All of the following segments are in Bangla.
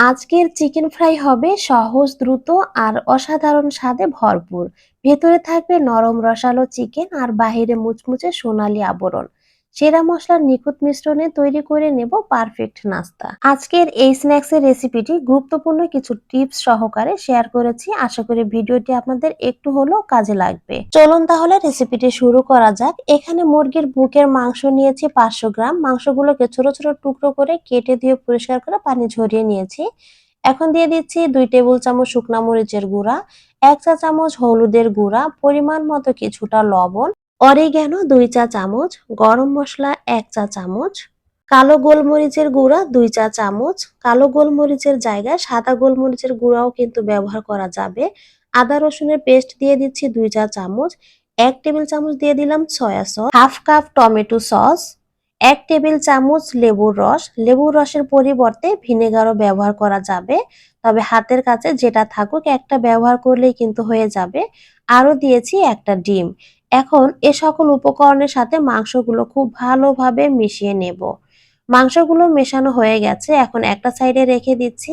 আজকের চিকেন ফ্রাই হবে সহজ, দ্রুত আর অসাধারণ স্বাদে ভরপুর। ভেতরে থাকবে নরম রসালো চিকেন আর বাহিরে মুচমুচে সোনালি আবরণ। সেরা মশলার নিখুঁত মিশ্রণে তৈরি করে নেব পারফেক্ট নাস্তা। আজকের এই স্ন্যাক্স স্ন্যাক্সের রেসিপিটি গুরুত্বপূর্ণ কিছু টিপস সহকারে শেয়ার করেছি। আশা করি ভিডিওটি আপনাদের একটু হলেও কাজে লাগবে। চলুন তাহলে রেসিপিটি শুরু করা যাক। এখানে মুরগির বুকের মাংস নিয়েছি পাঁচশো গ্রাম। মাংসগুলোকে ছোট ছোট টুকরো করে কেটে দিয়ে পরিষ্কার করে পানি ঝরিয়ে নিয়েছি। এখন দিয়ে দিচ্ছি দুই টেবিল চামচ শুকনা মরিচের গুঁড়া, এক চা চামচ হলুদের গুঁড়া, পরিমাণ মতো কিছুটা লবণ অরিগ্যানো দুই চা চামচ, গরম মশলা এক চা চামচ, কালো গোলমরিচের গুঁড়া দুই চা চামচ, কালো গোলমরিচের জায়গায় সাদা গোলমরিচের গুঁড়াও কিন্তু ব্যবহার করা যাবে। আদা রসুনের পেস্ট দিয়ে দিচ্ছি দুই চা চামচ, এক টেবিল চামচ দিয়ে দিলাম soya sauce, half cup tomato sauce, এক টেবিল চামচ লেবুর রস। লেবুর রসের পরিবর্তে ভিনেগারও ব্যবহার করা যাবে, তবে হাতের কাছে যেটা থাকুক একটা ব্যবহার করলেই কিন্তু হয়ে যাবে। আরও দিয়েছি একটা ডিম। এখন এ সকল উপকরণের সাথে মাংসগুলো খুব ভালোভাবে মিশিয়ে নেব। মাংসগুলো মেশানো হয়ে গেছে, এখন একটা সাইডে রেখে দিচ্ছি।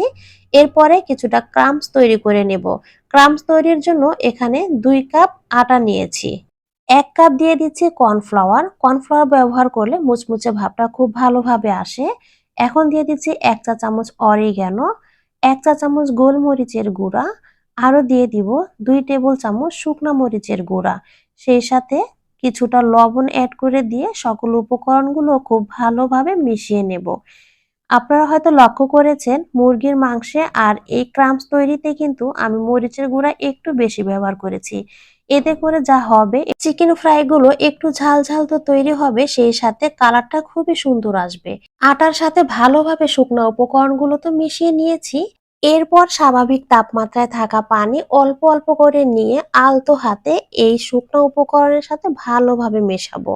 এরপরে কিছুটা ক্রামস তৈরি করে নেব। ক্রামস তৈরির জন্য এখানে দুই কাপ আটা নিয়েছি। এক কাপ দিয়ে দিচ্ছি কর্নফ্লাওয়ার। কর্নফ্লাওয়ার ব্যবহার করলে মুচমুচে ভাবটা খুব ভালোভাবে আসে। এখন দিয়ে দিচ্ছি এক চা চামচ অরিগ্যানো, এক চা চামচ গোলমরিচের গুঁড়া আরও দিয়ে দিব দুই টেবিল চামচ শুকনো মরিচের গুঁড়া। সেই সাথে কিছুটা লবণ অ্যাড করে দিয়ে সকল উপকরণগুলো খুব ভালোভাবে মিশিয়ে নেব। আপনারা হয়তো লক্ষ্য করেছেন, মুরগির মাংসে আর এই ক্রামস তৈরিতে কিন্তু আমি মরিচের গুঁড়া একটু বেশি ব্যবহার করেছি। এতে করে যা হবে চিকেন ফ্রাই গুলো একটু ঝাল ঝাল তো তৈরি হবে, সেই সাথে কালারটা খুবই সুন্দর আসবে। আটার সাথে ভালোভাবে শুকনো উপকরণগুলো তো মিশিয়ে নিয়েছি। এরপর স্বাভাবিক তাপমাত্রায় থাকা পানি অল্প অল্প করে নিয়ে আলতো হাতে এই শুকনো উপকরণের সাথে ভালোভাবে মেশাবো।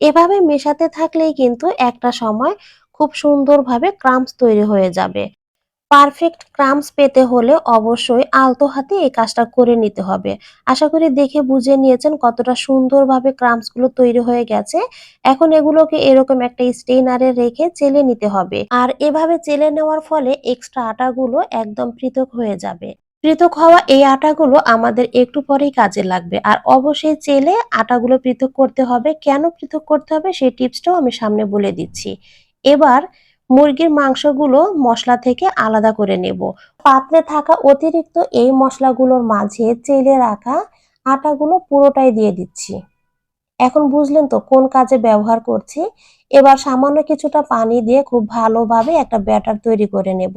এভাবে মেশাতে থাকলেই কিন্তু একটা সময় খুব সুন্দরভাবে ক্রাম্পস তৈরি হয়ে যাবে। পারফেক্ট ক্রামস পেতে হলে অবশ্যই আলতো হাতে এই কাজটা করে নিতে হবে। আশা করি দেখে বুঝে নিয়েছেন কতটা সুন্দরভাবে ক্রামসগুলো তৈরি হয়ে গেছে। এখন এগুলোকে এরকম একটা স্টেইনারে রেখে চেলে নিতে হবে। আর এভাবে চেলে নেওয়ার ফলে এক্সট্রা আটাগুলো একদম পৃথক হয়ে যাবে। পৃথক হওয়া এই আটাগুলো আমাদের একটু পরেই কাজে লাগবে। আর অবশ্যই চেলে আটাগুলো পৃথক করতে হবে। কেন পৃথক করতে হবে সেই টিপসটাও আমি সামনে বলে দিচ্ছি। এবার মুরগির মাংসগুলো মশলা থেকে আলাদা করে নেব। পাত্রে থাকা অতিরিক্ত এই মশলাগুলোর মাঝে চেলে রাখা আটাগুলো পুরোটাই দিয়ে দিচ্ছি। এখন বুঝলেন তো কোন কাজে ব্যবহার করছি? এবার সামান্য কিছুটা পানি দিয়ে খুব ভালোভাবে একটা ব্যাটার তৈরি করে নেব।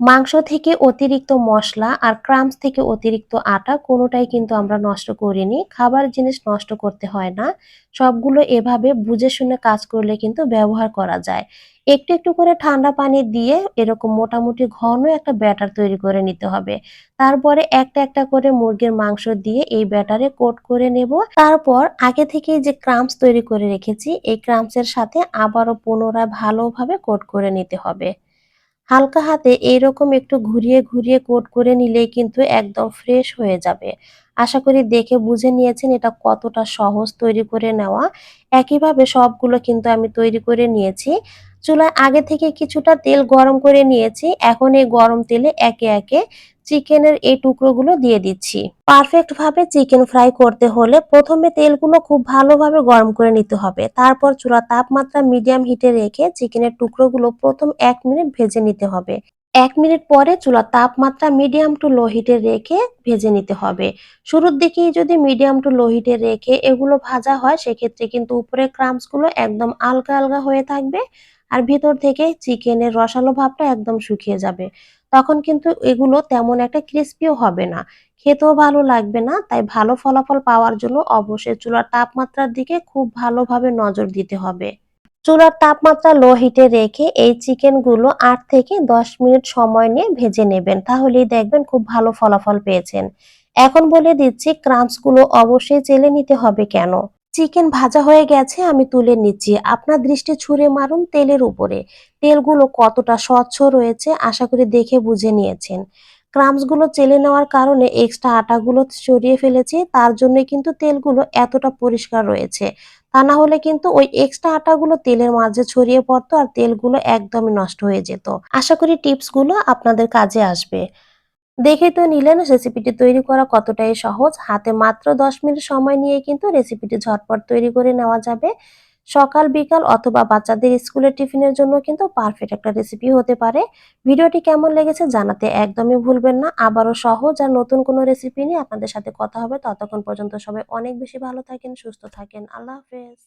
মাংস থেকে অতিরিক্ত মশলা আর ক্রামস থেকে অতিরিক্ত আটা কোনোটাই কিন্তু আমরা নষ্ট করিনি। খাবার জিনিস নষ্ট করতে হয় না। সবগুলো এভাবে বুঝে শুনে কাজ করলে কিন্তু ব্যবহার করা যায়। একটু একটু করে ঠান্ডা পানি দিয়ে এরকম মোটামুটি ঘন একটা ব্যাটার তৈরি করে নিতে হবে। তারপরে একটা একটা করে মুরগির মাংস দিয়ে এই ব্যাটারে কোট করে নেব। তারপর আগে থেকে যে ক্রামস তৈরি করে রেখেছি, এই ক্রামসের সাথে আবারও পুনরায় ভালোভাবে কোট করে নিতে হবে। হালকা হাতে এরকম একটু ঘুরিয়ে ঘুরিয়ে কোট করে নিলেই কিন্তু একদম ফ্রেশ হয়ে যাবে। আশা করি দেখে বুঝে নিয়েছেন এটা কতটা সহজ তৈরি করে নেওয়া। একইভাবে সবগুলো কিন্তু আমি তৈরি করে নিয়েছি। চুলায় আগে থেকে কিছুটা তেল গরম করে নিয়েছি। এখন এই গরম তেলে একে একে চিকেনের এই টুকরোগুলো দিয়ে দিচ্ছি। পারফেক্ট ভাবে চিকেন ফ্রাই করতে হলে প্রথমে তেলগুলো খুব ভালোভাবে গরম করে নিতে হবে। তারপর চুলা তাপমাত্রা মিডিয়াম হিটে রেখে চিকেনের টুকরোগুলো প্রথম এক মিনিট ভেজে নিতে হবে। এক মিনিট পরে চুলার তাপমাত্রা মিডিয়াম টু লো হিটে রেখে ভেজে নিতে হবে। শুরুর দিকেই যদি মিডিয়াম টু লো হিটে রেখে এগুলো ভাজা হয়, সেক্ষেত্রে কিন্তু উপরে ক্রামসগুলো একদম আলগা আলগা হয়ে থাকবে। আর ভিতর থেকে চিকেনের রসালো ভাবটা একদম শুকিয়ে যাবে। তখন কিন্তু এগুলো তেমন একটা ক্রিস্পিও হবে না। খেতেও ভালো লাগবে না, তাই ভালো ফলাফল পাওয়ার জন্য অবশ্যই চুলার তাপমাত্রার দিকে খুব ভালোভাবে নজর দিতে হবে। চুলার তাপমাত্রা লো হিটে রেখে এই চিকেনগুলো আট থেকে দশ মিনিট সময় নিয়ে ভেজে নেবেন, তাহলেই দেখবেন খুব ভালো ফলাফল পেয়েছেন। এখন বলে দিচ্ছি ক্রামসগুলো অবশ্যই চেলে নিতে হবে কেন? চিকেন ভাজা হয়ে গেছে, আমি তুলে নিচ্ছি। আপনার দৃষ্টি ছুঁড়ে মারুন তেলের উপরে। তেলগুলো কতটা স্বচ্ছ রয়েছে, আশা করি দেখে বুঝে নিয়েছেন। ক্রামসগুলো চেলে নেওয়ার কারণে এক্সট্রা আটাগুলো সরিয়ে ফেলেছি, তার জন্য কিন্তু তেলগুলো এতটা পরিষ্কার রয়েছে। তা না হলে কিন্তু ওই এক্সট্রা আটাগুলো তেলের মাঝে ছড়িয়ে পড়তো আর তেলগুলো একদমই নষ্ট হয়ে যেত। আশা করি টিপসগুলো আপনাদের কাজে আসবে। দেখেই তো নিলেন রেসিপিটি তৈরি করা কতটাই সহজ। হাতে মাত্র দশ মিনিট সময় নিয়ে কিন্তু রেসিপিটি ঝটপট তৈরি করে নেওয়া যাবে। সকাল, বিকাল অথবা বাচ্চাদের স্কুলের টিফিনের জন্য কিন্তু পারফেক্ট একটা রেসিপি হতে পারে। ভিডিওটি কেমন লেগেছে জানাতে একদমই ভুলবেন না। আবারও সহজ আর নতুন কোনো রেসিপি নিয়ে আপনাদের সাথে কথা হবে। ততক্ষণ পর্যন্ত সবাই অনেক বেশি ভালো থাকেন, সুস্থ থাকেন। আল্লাহ হাফেজ।